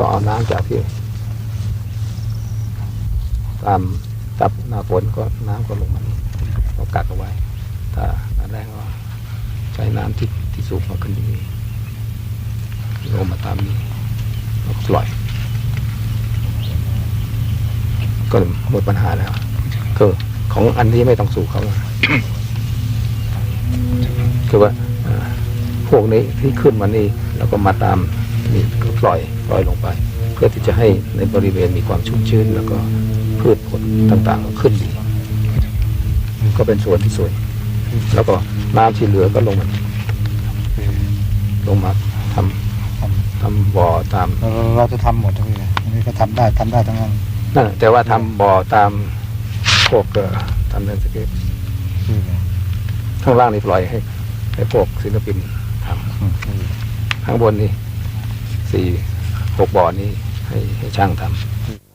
ก็เอาน้ำจากที่ตามตับหน้าฝนก็น้ำก็ลงมานี่ก็กักเอาไว้ ถ้าหน้าแรงก็ใช้น้ำที่ที่สูงมาขึ้นที่นี่ลงมาตามนี้แล้วก็ปล่อย ก็หมดปัญหาแล้วคือของอันนี้ไม่ต้องสู่เขาคือว่าพวกนี้ที่ขึ้นมานี่แล้วก็มาตาม นี่ก็ปล่อยปล่อยลงไป เพื่อที่จะให้ในบริเวณมีความชุ่มชื้น แล้วก็พืชผลต่างๆก็ขึ้นดีก็เป็นส่วนที่สวย แล้วก็น้ำที่เหลือก็ลงมาลงมาทำทำบ่อตามเราเราจะทำหมดทั้งนี้เลยอันนี้ก็ทำได้ทำได้ทั้งนั้นนั่นแต่ว่าทำบ่อตามพวกเอ่อทำเรื่องสเก็ตคือข้างล่างนี่ปล่อยให้ให้พวกศิลปินทอืมคือำข้างบนนี่ สี่หกบ่อนี้ให้ให้ช่างทำ